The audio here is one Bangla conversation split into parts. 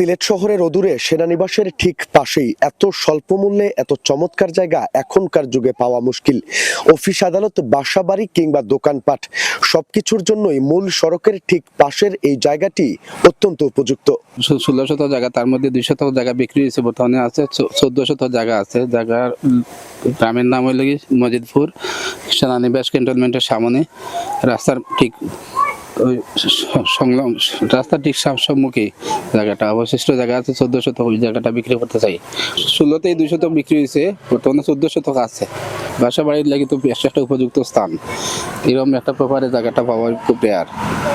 সিলেট শহরের অদূরে সেনানিবাসের ঠিক পাশেই এত স্বল্প মূল্যে এত চমৎকার জায়গা এখনকার যুগে পাওয়া মুশকিল। অফিস আদালত বাসা বাড়ি কিংবা দোকানপাট, সবকিছুর জন্যই মূল সড়কের ঠিক পাশের এই জায়গাটি অত্যন্ত উপযুক্ত। ষোলো শত জায়গা, তার মধ্যে দুই শত জায়গা বিক্রি হয়েছে বর্তমানে, আছে চোদ্দ শত জায়গা আছে। জায়গার গ্রামের নাম হইল মজিদপুর সেনানিবাস ক্যান্টনমেন্টের সামনে। রাস্তার ঠিক ওই সংলগ্ন রাস্তার ঠিক সাম- সম্মুখে জায়গাটা অবশিষ্ট জায়গা আছে চোদ্দ শতক ওই জায়গাটা বিক্রি করতে চাই। ষোলোতেই দুই শতক বিক্রি হয়েছে বর্তমানে চোদ্দ শতক আছে। বাসা বাড়ির লাগে তো বেশ একটা উপযুক্ত স্থান। এরকম একটা প্রপারে জায়গাটা পাওয়া খুব রেয়ার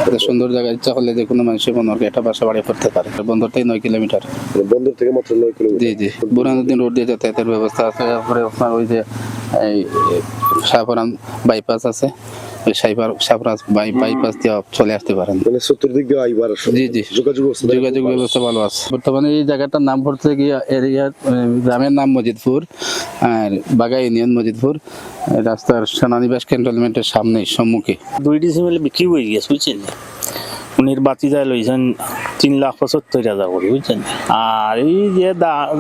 এটা সুন্দর জায়গা ইচ্ছা করলে যে কোনো মানুষের মনে হয় একটা বাসা বাড়ি করতে পারে। বন্দর থেকে নয় কিলোমিটার। বন্দর থেকে মাত্র নয় কিলোমিটার। জি জি। বুরহানুদ্দিন রোড দিয়ে যাতায়াতের ব্যবস্থা আছে। তারপরে আপনার ওই যে এই শাহপুরান বাইপাস আছে। ওই সাইবার শাহপুরান বাইপাস দিয়ে চলে আসতে পারেন। মানে চতুর্দিক দিয়ে আইবার জি জি। যোগাযোগ যোগাযোগ ব্যবস্থা ভালো আছে। বর্তমানে এই জায়গাটার নাম পড়ছে গিয়ে এরিয়ার গ্রামের নাম মজিদপুর। আর বাগা ইউনিয়ন মজিদপুর। রাস্তার সেনানিবাস ক্যান্টনমেন্টের সামনে সম্মুখে। দুই ডিসিমেল বিক্রি হয়ে গেছে বুঝছেন? উনির বাতি যায় লইছেন তিন লাখ পঁচাত্তর হাজার করে বুঝছেন? আর এই যে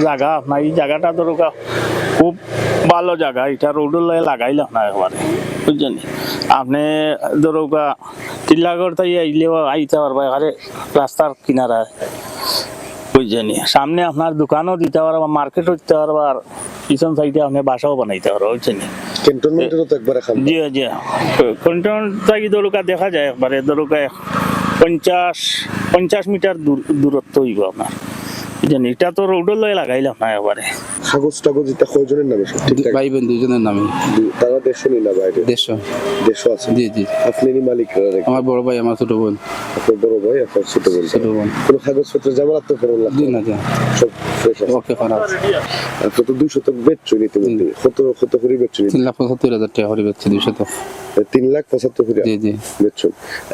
জায়গা আপনার এই জায়গাটা দরকার খুব ভালো জায়গা এটা রোডের লাগে লাগাইলাম না একবারে বুঝছেন? আপনি দরকার তিন লাখের তাই আইলেও আইতে পারবা এখানে রাস্তার কিনারায় বুঝছেন? সামনে আপনার দোকানও দিতে পারবা মার্কেটও দিতে পারবা আর পিছন সাইডে আপনি বাসাও বানাইতে পারবা বুঝছেন? ক্যান্টনমেন্টেরও তো একবার জি জি। কন্ট্রোল থাকি দরকার দেখা যায় একবারে দরকার পঞ্চাশ পঞ্চাশ মিটার দূর দূরত্ব হইব আপনার এটা তো রোডের লয় লাগাইলাম না একবারে কাগজ টাগজ এটা কয়জনের নামে ভাই বোন দুজনের নামে। তারা দেড়শো নি না বাইরে দেড়শো দেড়শো আছে? জি জি। আপনি মালিক আমার বড় ভাই আমার ছোট বোন। আপনার বড় ভাই আপনার ছোট বোন। ছোট বোন। কোনো কাগজপত্র জামানত তো ফেরত লাগবে? জি না জি। সব ফ্রেশ আছে। ওকে খারাপ আপনি তো দুই শতক বেচছো কত কত করে বেচছো তিন লাখ পঁচাত্তর হাজার টাকা হরি বেচছে দুইশো তো তিন লাখ পঁচাত্তর করে জি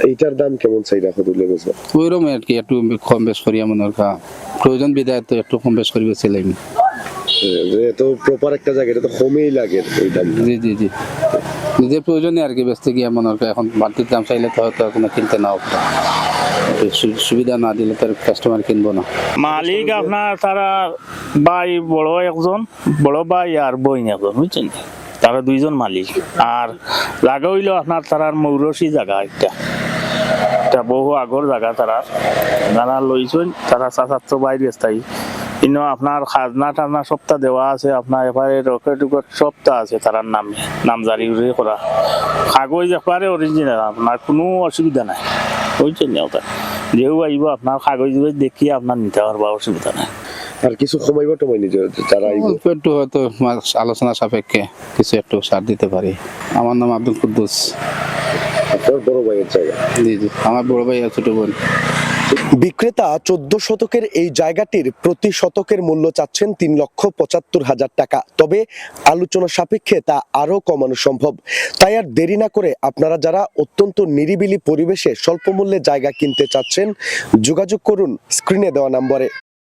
এইটার দাম কেমন চাই রাখো তুলে বেচবা? ওইরকম আর কি একটু কম বেশ করি এমন আর কা। প্রয়োজন বিদায় তো একটু কম বেশ করি বেছিলাম এত প্রপার একটা জায়গা এটা তো কমেই লাগে এই দাম জি জি জি। নিজের প্রয়োজনে আর কি বেচতে গিয়ে এমন আর এখন বাড়তির দাম চাইলে তো হয়তো কোনো কিনতে নাও। পারে। সুবিধা না দিলে তো কাস্টমার কিনবো না। মালিক আপনার তারা ভাই বড় একজন বড় ভাই আর বইন একজন বুঝছেন? তারা দুইজন মালিক। আর জায়গা হইল আপনার তারার মৌরসি জায়গা একটা। এটা বহু আগর জায়গা তারা। যারা লইছেন, তারা চাচাত্র বাইরে স্থায়ী। কিন্তু আপনার খাজনা টাজনা সপ্তাহ দেওয়া আছে, আপনার এবারে রকেট উকেট সপ্তাহ আছে তারার নামে নামজারি করা কাগজ একবারে অরিজিনাল আপনার কোনো অসুবিধা নাই। বুঝছেন ওটা? যেও আইব, আপনার কাগজ দেখিয়ে আপনার নিতে পারবা, অসুবিধা নাই। আর কিছু কমাইব টমাই নিজে যারা একটু হয়তো আলোচনা সাপেক্ষে কিছু একটু সার দিতে পারি। আমার নাম আব্দুল কুদ্দুস। আপনার বড় ভাইয়ের জায়গা। জি জি। আমার বড় ভাই ছোট বোন। বিক্রেতা চোদ্দ শতকের এই জায়গাটির প্রতি শতকের মূল্য চাচ্ছেন তিন লক্ষ পঁচাত্তর হাজার টাকা। তবে আলোচনা সাপেক্ষে তা আরও কমানো সম্ভব। তাই আর দেরি না করে আপনারা যারা অত্যন্ত নিরিবিলি পরিবেশে স্বল্প মূল্যে জায়গা কিনতে চাচ্ছেন যোগাযোগ করুন স্ক্রিনে দেওয়া নম্বরে।